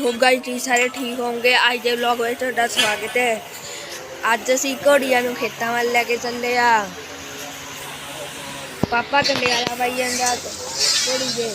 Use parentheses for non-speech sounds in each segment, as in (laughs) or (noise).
Hop guys, ਤੁਸੀਂ ਸਾਰੇ ਠੀਕ ਹੋਵੋਗੇ। ਅੱਜ ਦੇ ਵਲੌਗ ਵਿੱਚ ਤੁਹਾਡਾ ਸਵਾਗਤ ਹੈ। ਅੱਜ ਅਸੀਂ ਘੋੜੀਆਂ ਨੂੰ ਖੇਤਾਂ ਵੱਲ ਲੈ ਕੇ ਚੱਲੇ ਆ। ਪਾਪਾ ਕੰਡਿਆਲਾ ਪਾਈ ਜਾਂਦਾ ਘੋੜੀ ਦੇ।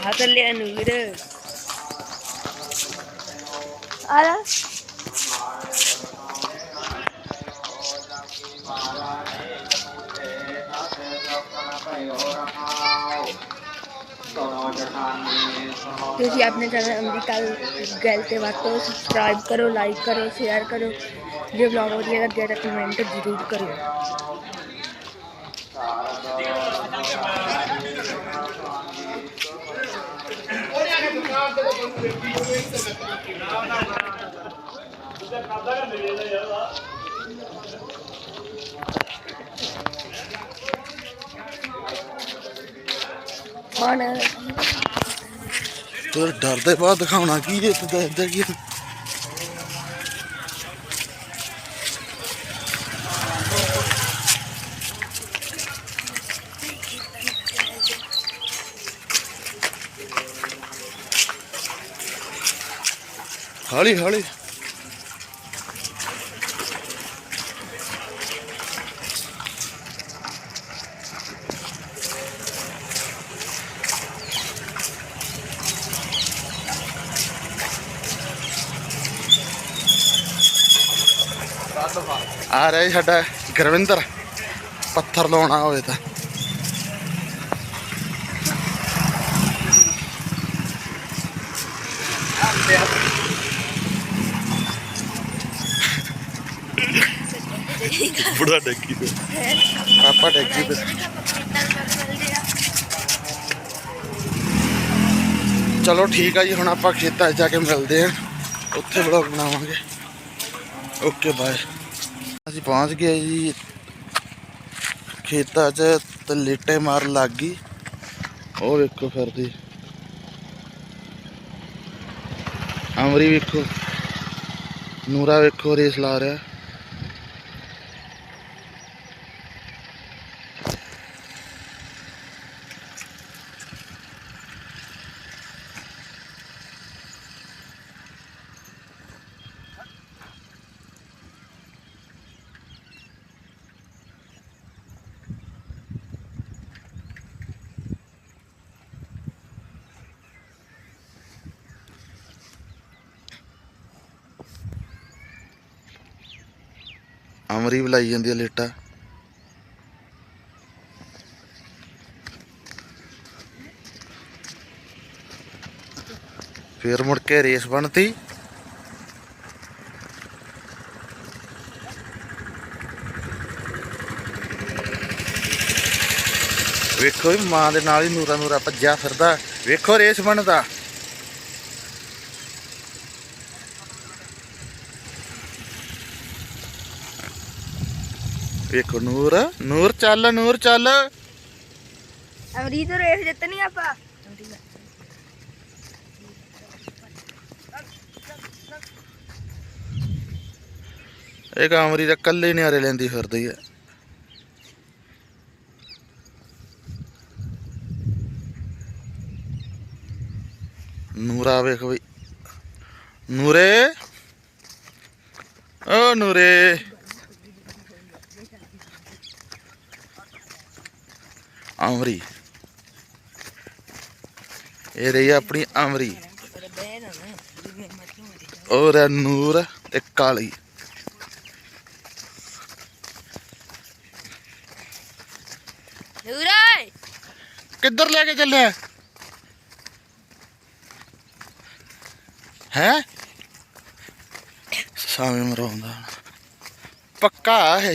ਨੂਰ ਆ ਜਾ ਤੁਸੀਂ ਆਪਣੇ ਚੈਨਲ ਅਮਰੀਕਾ ਗੱਲ ਤੇ ਵਾਟੋ ਸਬਸਕ੍ਰਾਈਬ ਕਰੋ ਲਾਈਕ ਕਰੋ ਸ਼ੇਅਰ ਕਰੋ ਜੇ ਵਲੌਗ ਵਧੀਆ ਲੱਗਿਆ ਤਾਂ ਕਮੈਂਟ ਜ਼ਰੂਰ ਕਰੋ ਹੁਣ ਤੂੰ ਡਰ ਦੇ ਬਾਅਦ ਦਿਖਾਉਣਾ ਕੀ ਹੈ ਤੂੰ ਦੱਸਦਾ ਕੀ। ਹੌਲੀ ਹੌਲੀ। ਆ ਰਿਹਾ ਜੀ ਸਾਡਾ ਗੁਰਵਿੰਦਰ। ਪੱਥਰ ਲਾਉਣਾ ਹੋਵੇ ਤਾਂ। ਬੁੜਾ ਡੱਗੀ ਤੇ। ਪਾਪਾ ਡੱਗੀ ਤੇ। ਚਲੋ ਠੀਕ ਆ ਜੀ, ਹੁਣ ਆਪਾਂ ਖੇਤਾਂ 'ਚ ਜਾ ਕੇ ਮਿਲਦੇ ਆਂ। ਉੱਥੇ ਵਲੌਗ ਬਣਾਵਾਂਗੇ। ਓਕੇ ਬਾਏ ਅਸੀਂ ਪਹੁੰਚ ਗਏ ਜੀ। ਖੇਤਾਂ 'ਚ ਤੇ ਲੇਟੇ ਮਾਰ ਲੱਗ ਗਈ। ਉਹ ਵੇਖੋ ਫਿਰਦੀ ਅਮਰੀ ਵੇਖੋ। ਨੂਰਾ ਵੇਖੋ, ਰੇਸ ਲਾ ਰਿਹਾ। ਅਮਰੀ ਬੁਲਾਈ ਜਾਂਦੀ ਆ ਲੇਟਾ। ਫੇਰ ਮੁੜ ਕੇ ਰੇਸ ਬਣਤੀ। ਵੇਖੋ ਵੀ ਮਾਂ ਦੇ ਨਾਲ ਹੀ ਨੂਰਾ ਨੂਰਾ ਭੱਜਿਆ ਫਿਰਦਾ। ਵੇਖੋ ਰੇਸ ਬਣਦਾ। ਵੇਖੋ ਨੂਰ ਨੂਰ ਚੱਲ ਨੂਰ ਚੱਲ। ਅਮਰੀਤ ਰੇਸ ਜਿੱਤਣੀ ਆਪਾਂ। ਇਹ ਕਾਮਰੀ ਤਾਂ ਕੱਲੇ ਨਿਆਰੇ ਲੈਂਦੀ ਫਿਰਦੀ ਆ। ਨੂਰਾ ਵੇਖ ਬਈ। ਨੂਰੇ। ਨੂਰੇ। ਅਮਰੀ ਇਹ ਰਹੀ ਆਪਣੀ ਮਰਜ਼ੀ ਔਰ ਹੈ ਨੂਰ ਤੇ ਕਾਲੀ। ਨੂਰੇ ਕਿੱਧਰ ਲੈ ਕੇ ਚੱਲਿਆ? ਹੈ? ਸਾਵੇਂ ਮਰਾਉਂਦਾ ਪੱਕਾ ਹੈ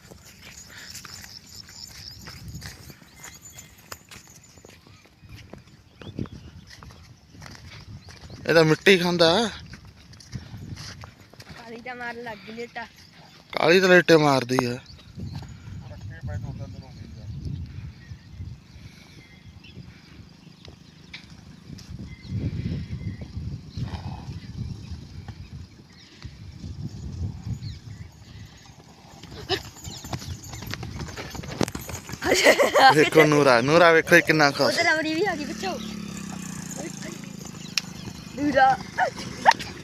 ਇਹ ਤਾਂ ਮਿੱਟੀ ਖਾਂਦਾ। ਕਾਲੀ ਦਾ ਮਾਰ ਲੱਗ ਗਈ ਲੇਟਾ। ਕਾਲੀ ਤਾਂ ਲੇਟੇ ਮਾਰਦੀ ਆ। ਰੱਖੇ ਪਏ ਦੋ ਤਿੰਨ ਦਿਨ ਹੋ ਗਏ ਯਾਰ ਵੇਖੋ ਨੂਰਾ ਨੂਰਾ ਵੇਖੋ ਕਿੰਨਾ ਖਾਸ ਉਧਰ ਅਮਰੀ ਵੀ ਆ ਗਈ ਬੱਚੋ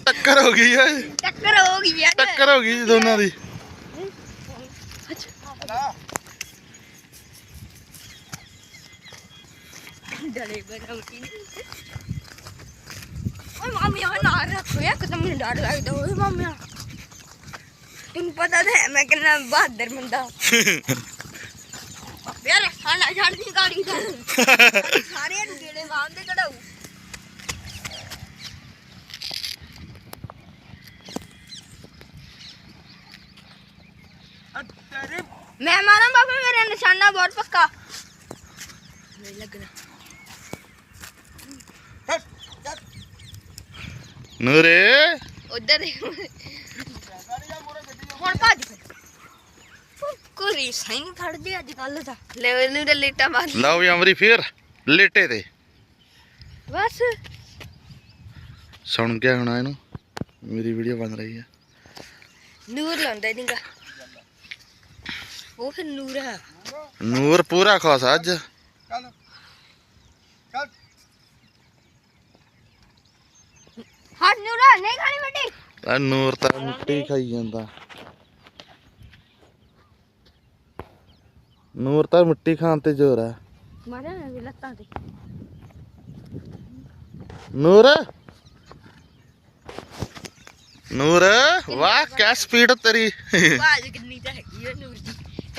ਟੱਕਰ ਹੋ ਗਈ ਓਏ। ਟੱਕਰ ਹੋ ਗਈ ਯਾਰ। ਟੱਕਰ ਹੋ ਗਈ ਦੋਨਾਂ ਦੀ। ਡਰੇ ਬਣਾਉਣੀ ਓਏ ਮਾਮੀ ਆ ਨਾ ਰੱਖੋ ਯਾ ਕਦਮ ਮੈਨੂੰ ਡਰ ਲੱਗਦਾ। ਓਏ ਮਾਮੀ ਤੈਨੂੰ ਪਤਾ ਤਾਂ ਹੈ ਮੈਂ ਕਿੰਨਾ ਬਹਾਦਰ ਬੰਦਾ। (laughs) ਯਾਰ ਖਾਣਾ ਛੱਡ ਦੀ ਗਾੜੀ। ਦਾ ਸਾਰਿਆਂ ਨੂੰ ਗੇੜੇ ਮਾਰਦੇ ਕਢਾਉ ਮੈਂ ਮਾਰਾਂ ਬਾਬਾ ਮੇਰੇ ਨਿਸ਼ਾਨਾ ਬਹੁਤ ਪੱਕਾ। ਨਹੀਂ ਲੱਗਣਾ ਨੂਰੇ। ਉਧਰ ਦੇਖ। ਹੁਣ ਭੱਜ ਫਿਰ। ਕੋਈ ਸਾਈਨ ਖੜਦੇ ਅੱਜ ਕੱਲ ਦਾ ਲੈ ਇਹਨੂੰ ਤਾਂ ਲੇਟਾ ਮਾਰ ਲਓ ਵੀ ਅਮਰੀ ਫੇਰ ਲੇਟੇ ਤੇ। ਬਸ। ਸੁਣ ਗਿਆ ਹੁਣ ਇਹਨੂੰ। ਮੇਰੀ ਵੀਡੀਓ ਬਣ ਰਹੀ ਹੈ। ਨੂਰ ਲਾਉਂਦਾ ਨਹੀਂਗਾ ਉਹ ਫਿਰ ਨੂਰ ਹੈ। ਨੂਰ ਪੂਰਾ ਖਾਸ ਅੱਜ। ਚੱਲ ਚੱਲ। ਹਾਂ ਨੂਰਾ ਨਹੀਂ ਖਾਣੀ ਵੱਡੀ ਆ ਨੂਰ ਤਾਂ ਮਿੱਟੀ ਖਾਈ ਜਾਂਦਾ। ਨੂਰ ਤਾਂ ਮਿੱਟੀ ਖਾਣ ਤੇ ਜ਼ੋਰ ਹੈ। ਮਾਰਿਆ ਨਾ ਵੀ ਲੱਤਾਂ ਤੇ। ਨੂਰ? ਨੂਰ ਵਾਹ ਕਿਆ ਸਪੀਡ ਤੇਰੀ। ਬਾਜ ਕਿੰਨੀ ਤਾਂ ਹੈਗੀ ਉਹ ਨੂਰ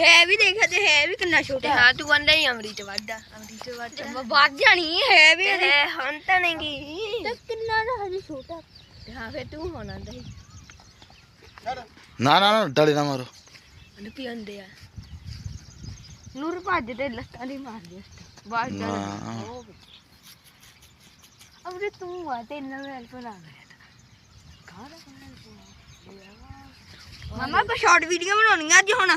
ਹੈ ਵੀ ਦੇਖਿਆ ਤੇ ਹੈ ਵੀ ਕਿੰਨਾ ਛੋਟਾ ਹਾਂ। ਤੂੰ ਕਹਿੰਦਾ ਹੀ ਅਮਰੀ ਚ ਵੱਡਾ ਅਮਰੀ ਚ ਵੱਡਾ ਵੱਧ ਜਾਣੀ ਹੈ ਵੀ ਹੈ ਹੁਣ ਤਾਂ ਨਹੀਂ ਗਈ ਤੇ ਕਿੰਨਾ ਦਾ ਹਜੇ ਛੋਟਾ? ਹਾਂ ਫਿਰ ਤੂੰ ਹੋਣਾ ਦਈ ਨਾ ਨਾ ਨਾ ਡਲੇ ਨਾ ਮਾਰੋ। ਉਹਨੂੰ ਪੀਂਦੇ ਆ? ਨੂਰ ਭੱਜ ਤੇ ਲੱਤਾਂ ਦੀ ਮਾਰਦੀ ਬਾਜ ਨਾ। ਅਬਰੇ ਤੂੰ ਆ ਤੇ ਇੰਨਾ ਹੈਲਪ ਨਾ ਮਮਾ ਕੋ ਸ਼ਾਰਟ ਵੀਡੀਓ ਬਣਾਉਣੀ ਆ ਅੱਜ ਹੁਣ।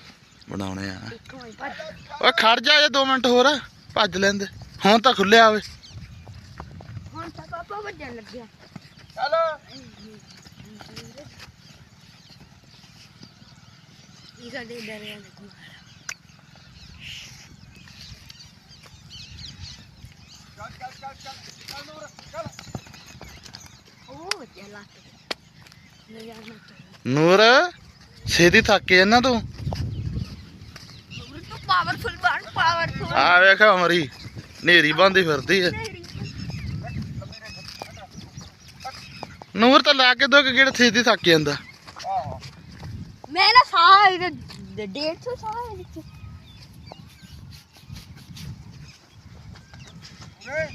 ਬਣਾਉਣੇ ਆ। ਓਏ ਖੜ ਜਾ ਜੇ 2 ਮਿੰਟ ਹੋਰ ਭੱਜ ਲੈਂਦੇ। ਹੁਣ ਤਾਂ ਖੁੱਲਿਆ ਓਏ ਹੁਣ ਤਾਂ ਪਾਪਾ ਵੱਜਣ ਲੱਗਿਆ। ਚੱਲ। ਇਹ ਸਾਡੇ ਡਰਿਆ ਲੱਗੂ ਚੱਲ ਚੱਲ ਚੱਲ ਚੱਲ। ਚੱਲ ਨੂਰ ਚੱਲ। ਉਹ ਛੇਤੀ ਥੱਕ ਜਾਂਦਾ ਤੂੰ ਤੂੰ। ਪਾਵਰਫੁਲ ਬਣ ਪਾਵਰਫੁਲ ਆ ਵੇਖ ਅਮਰੀ ਨੇਰੀ ਬੰਦੀ ਫਿਰਦੀ ਐ ਨੂਰ ਤਾਂ ਲਾ ਕੇ ਦੋ ਕਿ ਕਿਹੜੇ ਛੇਤੀ ਥੱਕ ਜਾਂਦਾ। ਮੈਂ ਨਾ ਸਾਹ ਇਹਦੇ 150 ਸਾਹ ਇਹਦੇ ਚ ਓਕੇ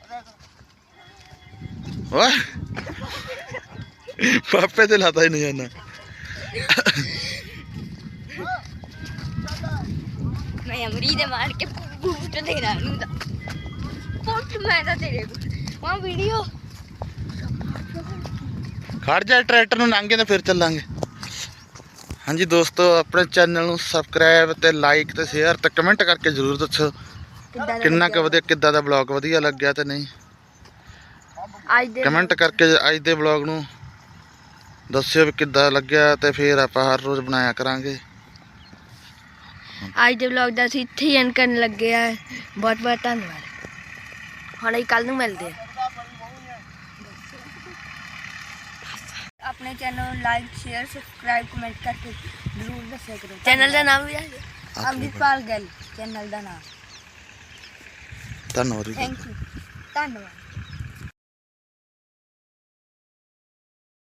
ਪੂਰਾ ਓਏ। ਪਾਪੇ ਤੇ ਲਾਤਾ ਹੀ ਨਹੀਂ ਜਾਣਾ ਮੈਂ ਅਮਰੀ ਦੇ ਮਾਰ ਕੇ ਬੂਟ ਦੇਣਾ ਨੂੰ ਦਾ। ਪੁੱਟ ਮੈਂ ਤਾਂ ਤੇਰੇ ਵਾਂ ਵੀਡੀਓ ਖੜ ਜਾ ਟਰੈਕਟਰ ਨੂੰ ਲੰਘ ਤੇ ਫਿਰ ਚੱਲਾਂਗੇ। ਹਾਂਜੀ ਦੋਸਤੋ ਆਪਣੇ ਚੈਨਲ ਨੂੰ ਸਬਸਕ੍ਰਾਈਬ ਤੇ ਲਾਈਕ ਤੇ ਸ਼ੇਅਰ ਤੇ ਕਮੈਂਟ ਕਰਕੇ ਜਰੂਰ ਦੱਸੋ। ਕਿੰਨਾ ਕੁ ਵਧੀਆ ਕਿੱਦਾਂ ਦਾ ਬਲੌਗ ਵਧੀਆ ਲੱਗਿਆ ਤੇ ਨਹੀਂ? ਅੱਜ ਦੇ ਕਮੈਂਟ ਕਰਕੇ ਅੱਜ ਦੇ ਬਲੌਗ ਨੂੰ ਦੱਸਿਓ ਵੀ ਕਿੱਦਾਂ ਲੱਗਿਆ ਤੇ ਫਿਰ ਆਪਾਂ ਹਰ ਰੋਜ਼ ਬਣਾਇਆ ਕਰਾਂਗੇ। ਅੱਜ ਦੇ ਵਲੌਗ ਦਾ ਅਸੀਂ ਇੱਥੇ ਹੀ ਐਂਡ ਕਰਨ ਲੱਗੇ ਆ। ਬਹੁਤ ਬਹੁਤ ਧੰਨਵਾਦ। ਹੁਣ ਅਸੀਂ ਕੱਲ ਨੂੰ ਮਿਲਦੇ ਆ ਆਪਣੇ ਚੈਨਲ ਨੂੰ ਲਾਈਕ ਸ਼ੇਅਰ ਸਬਸਕ੍ਰਾਈਬ ਕਮੈਂਟ ਕਰਕੇ ਜ਼ਰੂਰ ਦੱਸਿਆ ਕਰੋ। ਚੈਨਲ ਦਾ ਨਾਮ ਵੀ ਹੈ ਅਮਰਿਤਪਾਲ ਗੱਲ ਚੈਨਲ ਦਾ ਨਾਮ। ਧੰਨਵਾਦ ਜੀ। ਥੈਂਕ ਯੂ ਧੰਨਵਾਦ।